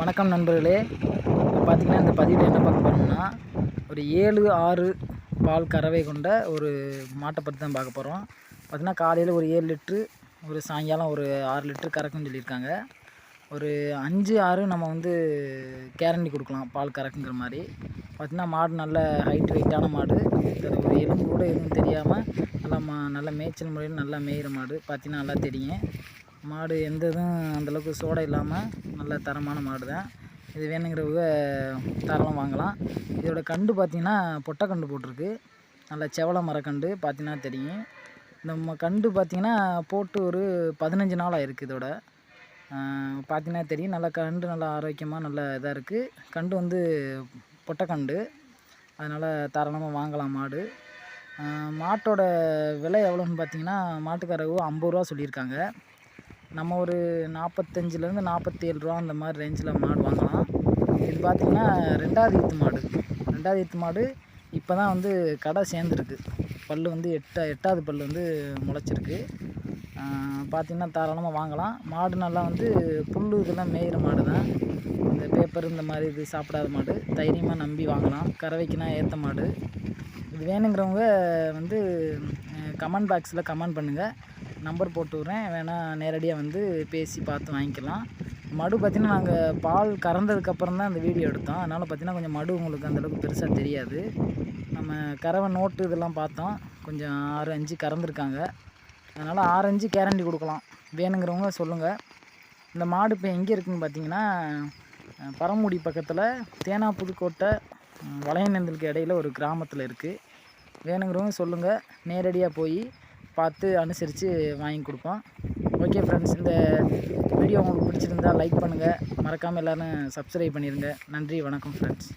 வணக்கம் நண்பர்களே. இப்போ பார்த்திங்கன்னா இந்த பதிவில் என்ன பார்க்க போகிறோம்னா ஒரு ஏழு ஆறு பால் கறவை கொண்ட ஒரு மாட்டை பற்றி தான் பார்க்க போகிறோம் பார்த்திங்கன்னா காலையில் ஒரு ஏழு லிட்ரு ஒரு சாயங்காலம் ஒரு ஆறு லிட்ரு கறக்குன்னு சொல்லியிருக்காங்க. ஒரு அஞ்சு ஆறு நம்ம வந்து கேரண்டி கொடுக்கலாம் பால் கறக்குங்கிற மாதிரி. பார்த்தீங்கன்னா மாடு நல்ல ஹைட் வெயிட்டான மாடு ஒரு எலும்பு கூட எதுவும் தெரியாமல் நல்லா மா நல்ல மேய்ச்சல் முறையில் நல்லா மேயிற மாடு. பார்த்தீங்கன்னா நல்லா தெரியும். மாடு எந்த இதுவும் அந்தளவுக்கு சோடை இல்லாமல் நல்ல தரமான மாடு தான். இது வேணுங்கிறவங்க தாராளம் வாங்கலாம். இதோட கண்டு பார்த்திங்கன்னா பொட்டை கண்டு போட்டிருக்கு. நல்ல செவல மரக்கண்டு பார்த்திங்கன்னா தெரியும். நம்ம கண்டு பார்த்திங்கன்னா போட்டு ஒரு பதினஞ்சு நாள் ஆயிருக்கு இதோட. பார்த்திங்கன்னா தெரியும். நல்லா கண்டு நல்லா ஆரோக்கியமாக நல்ல இதாக இருக்குது கண்டு வந்து பொட்டைக்கண்டு அதனால் தாராளமாக வாங்கலாம் மாடு. மாட்டோட விலை எவ்வளோன்னு பார்த்தீங்கன்னா மாட்டுக்காரவு ஐம்பது ரூபா சொல்லியிருக்காங்க. நம்ம ஒரு நாற்பத்தஞ்சிலேருந்து நாற்பத்தேழு ரூபா அந்த மாதிரி ரேஞ்சில் மாடு வாங்கலாம். இது பார்த்திங்கன்னா ரெண்டாவது ஈத்து மாடு. ரெண்டாவது ஈத்து மாடு இப்போ தான் வந்து கடை சேர்ந்துருக்கு. பல் வந்து எட்டா எட்டாவது பல் வந்து முளைச்சிருக்கு. பார்த்திங்கன்னா தாராளமாக வாங்கலாம். மாடு நல்லா வந்து புல் இதெல்லாம் மேயிற மாடு தான் இந்த பேப்பர் இந்த மாதிரி இது சாப்பிடாத மாடு. தைரியமாக நம்பி வாங்கலாம். கறவைக்குனா ஏற்ற மாடு. இது வேணுங்கிறவங்க வந்து கமெண்ட் பாக்ஸில் கமெண்ட் பண்ணுங்கள் நம்பர் போட்டு விட்றேன். வேணால் நேரடியாக வந்து பேசி பார்த்து வாங்கிக்கலாம். மடு பார்த்திங்கன்னா நாங்கள் பால் கறந்ததுக்கப்புறம் தான் அந்த வீடியோ எடுத்தோம். அதனால் பார்த்திங்கன்னா கொஞ்சம் மடு உங்களுக்கு அந்தளவுக்கு பெருசாக தெரியாது. நம்ம கறவை நோட்டு இதெல்லாம் பார்த்தோம். கொஞ்சம் ஆறு அஞ்சு கறந்துருக்காங்க. அதனால் ஆறு அஞ்சு கேரண்டி கொடுக்கலாம். வேணுங்கிறவங்க சொல்லுங்கள் இந்த மாடு இப்போ எங்கே இருக்குதுன்னு பார்த்தீங்கன்னா பரமுடி பக்கத்தில் தேனா புதுக்கோட்டை அஹ், வளையநந்தலுக்கு இடையில ஒரு கிராமத்தில் இருக்குது வேணுங்கிறவங்க சொல்லுங்கள் நேரடியாக போய் பார்த்து அனுசரித்து வாங்கி கொடுப்போம். ஓகே ஃப்ரெண்ட்ஸ் இந்த வீடியோ உங்களுக்கு பிடிச்சிருந்தா லைக் பண்ணுங்கள் மறக்காமல் எல்லோரும் சப்ஸ்கிரைப் பண்ணிடுங்க நன்றி வணக்கம் ஃப்ரெண்ட்ஸ்